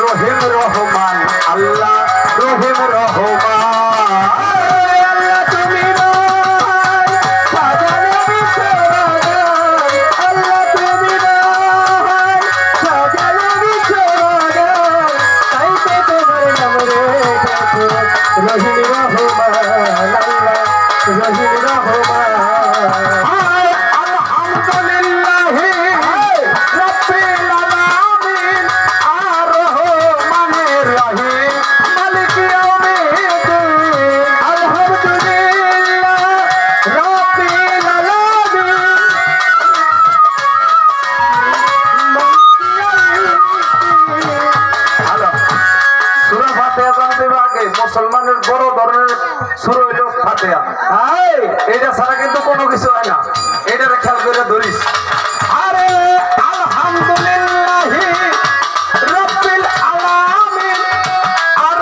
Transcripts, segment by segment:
রহিম রহমান আল্লাহ রহিম রহমান। মুসলমানের বড় ধরনের সূরা হইল ফাতিহা। আয় এটা ছাড়া কিন্তু কোনো কিছু হয় না। এটার খেয়াল করে ধরিস। আরে, আলহামদুলিল্লাহি রাব্বিল আলামিন আর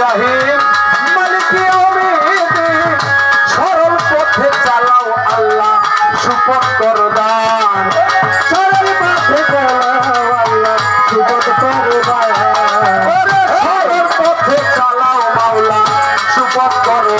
রহিম সরল পথে চালাও আল্লাহ সুপথ দান পথে কর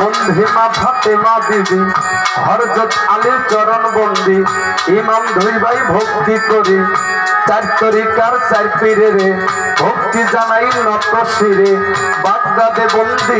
বন্ধি আল্লাহ বন্ধি নবী বন্ধি মা ফাতেমা বিবি হরজত আলীর চরণ বন্দি, ইমাম দুই ভাই ভক্তি করে। চার তরিকার চার পীরে ভক্তি জানাই নত শিরে, বাগদাদে বন্দি